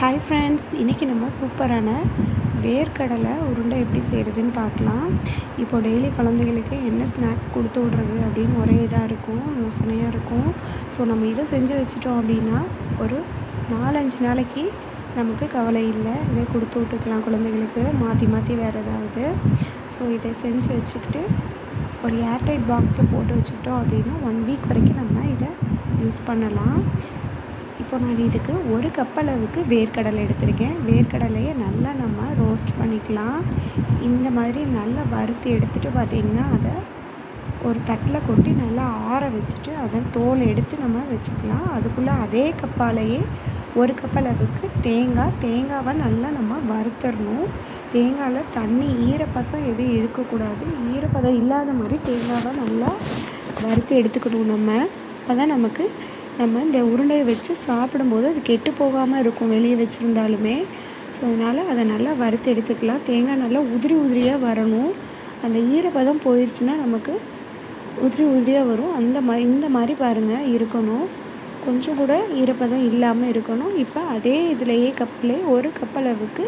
Hi friends இன்றைக்கி நம்ம சூப்பரான வேர்க்கடலை உருண்டை எப்படி செய்கிறதுன்னு பார்க்கலாம். இப்போ டெய்லி குழந்தைகளுக்கு என்ன ஸ்நாக்ஸ் கொடுத்து விட்றது அப்படின்னு ஒரே இதாக இருக்கும் யோசனையாக இருக்கும். ஸோ நம்ம இதை செஞ்சு வச்சிட்டோம் அப்படின்னா ஒரு நாலஞ்சு நாளைக்கு நமக்கு கவலை இல்லை. இதை கொடுத்து விட்டுக்கலாம் குழந்தைங்களுக்கு மாற்றி மாற்றி வேறு ஏதாவது. ஸோ இதை செஞ்சு வச்சுக்கிட்டு ஒரு ஏர்டைட் பாக்ஸில் போட்டு வச்சுக்கிட்டோம் அப்படின்னா ஒன் வீக் வரைக்கும் நம்ம இதை யூஸ் பண்ணலாம். இப்போ நான் இதுக்கு ஒரு கப் அளவுக்கு வேர்க்கடலை எடுத்திருக்கேன். வேர்க்கடலையை நல்லா நம்ம ரோஸ்ட் பண்ணிக்கலாம். இந்த மாதிரி நல்லா வறுத்து எடுத்துகிட்டு பார்த்திங்கன்னா அதை ஒரு தட்டில் கொட்டி நல்லா ஆற வச்சுட்டு அதை தோல் எடுத்து நம்ம வச்சுக்கலாம். அதுக்குள்ளே அதே கப்பாலேயே ஒரு கப் அளவுக்கு தேங்காய். தேங்காவை நல்லா நம்ம வறுத்தரணும். தேங்காயில் தண்ணி ஈரப்பசம் எதுவும் இருக்கக்கூடாது. ஈரப்பதம் இல்லாத மாதிரி தேங்காவை நல்லா வறுத்து எடுத்துக்கணும் நம்ம. அப்போ தான் நமக்கு நம்ம இந்த உருண்டையை வச்சு சாப்பிடும்போது அது கெட்டு போகாமல் இருக்கும் வெளியே வச்சுருந்தாலுமே. ஸோ அதனால் அதை நல்லா வறுத்து எடுத்துக்கலாம். தேங்காய் நல்லா உதிரி உதிரியாக வரணும். அந்த ஈரப்பதம் போயிடுச்சுன்னா நமக்கு உதிரி உதிரியாக வரும். அந்த மாதிரி இந்த மாதிரி பாருங்கள் இருக்கணும். கொஞ்சம் கூட ஈரப்பதம் இல்லாமல் இருக்கணும். இப்போ அதே இதுலேயே கப்லேயே ஒரு கப் அளவுக்கு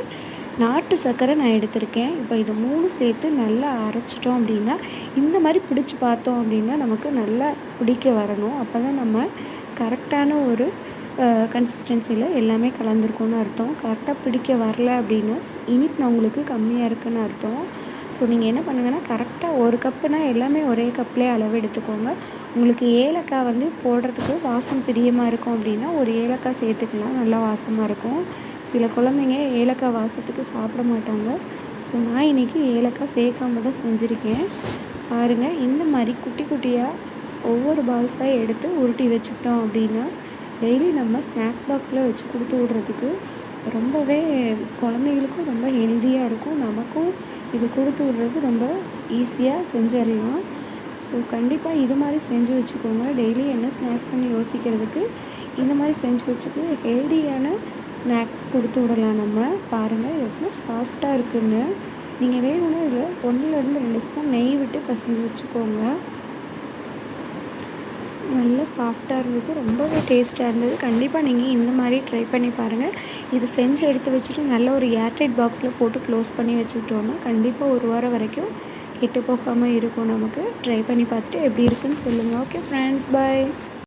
நாட்டு சர்க்கரை நான் எடுத்திருக்கேன். இப்போ இது மூணு சேர்த்து நல்லா அரைச்சிட்டோம் அப்படின்னா இந்த மாதிரி பிடிச்சி பார்த்தோம் அப்படின்னா நமக்கு நல்லா பிடிக்க வரணும். அப்போ தான் நம்ம கரெக்டான ஒரு கன்சிஸ்டன்சியில் எல்லாமே கலந்துருக்கும்னு அர்த்தம். கரெக்டாக பிடிக்க வரல அப்படின்னா இனிப்பு உங்களுக்கு கம்மியாக இருக்குன்னு அர்த்தம். ஸோ நீங்கள் என்ன பண்ணுங்கன்னா கரெக்டாக ஒரு கப்புனா எல்லாமே ஒரே கப்லேயே அளவு எடுத்துக்கோங்க. உங்களுக்கு ஏலக்காய் வந்து போடுறதுக்கு வாசம் பிரியமாக இருக்கும் அப்படின்னா ஒரு ஏலக்காய் சேர்த்துக்கலாம். நல்லா வாசமாக இருக்கும். சில குழந்தைங்க ஏலக்காய் வாசத்துக்கு சாப்பிட மாட்டாங்க. ஸோ நான் இன்றைக்கி ஏலக்காய் சேர்க்காம தான் செஞ்சுருக்கேன். பாருங்கள் இந்த மாதிரி குட்டி குட்டியாக ஒவ்வொரு பால்ஸாக எடுத்து உருட்டி வச்சுக்கிட்டோம் அப்படின்னா டெய்லி நம்ம ஸ்நாக்ஸ் பாக்ஸில் வச்சு கொடுத்து விட்றதுக்கு ரொம்பவே குழந்தைங்களுக்கும் ரொம்ப ஹெல்த்தியாக இருக்கும். நமக்கும் இது கொடுத்து விட்றது ரொம்ப ஈஸியாக செஞ்சிடலாம். ஸோ கண்டிப்பாக இது மாதிரி செஞ்சு வச்சுக்கோங்க. டெய்லி என்ன ஸ்நாக்ஸ்ன்னு யோசிக்கிறதுக்கு இந்த மாதிரி செஞ்சு வச்சுட்டு ஹெல்தியான ஸ்நாக்ஸ் கொடுத்து விடலாம் நம்ம. பாருங்கள் எவ்வளோ சாஃப்டாக இருக்குதுன்னு நீங்கள் வேணும்னா இதில் ஒன்றுலேருந்து ரெண்டு ஸ்பூன் நெய் விட்டு பசஞ்சு வச்சுக்கோங்க. நல்லா சாஃப்டாக இருந்தது ரொம்பவே டேஸ்ட்டாக இருந்தது. கண்டிப்பாக நீங்கள் இந்த மாதிரி ட்ரை பண்ணி பாருங்கள் இது செஞ்சு எடுத்து வச்சுட்டு நல்ல ஒரு ஏர்டைட் பாக்ஸில் போட்டு க்ளோஸ் பண்ணி வச்சுக்கிட்டோன்னா கண்டிப்பாக ஒரு வாரம் வரைக்கும் கெட்டு போகாமல் இருக்கும் நமக்கு. ட்ரை பண்ணி பார்த்துட்டு எப்படி இருக்குன்னு சொல்லுங்கள் ஓகே ஃப்ரெண்ட்ஸ் பாய்.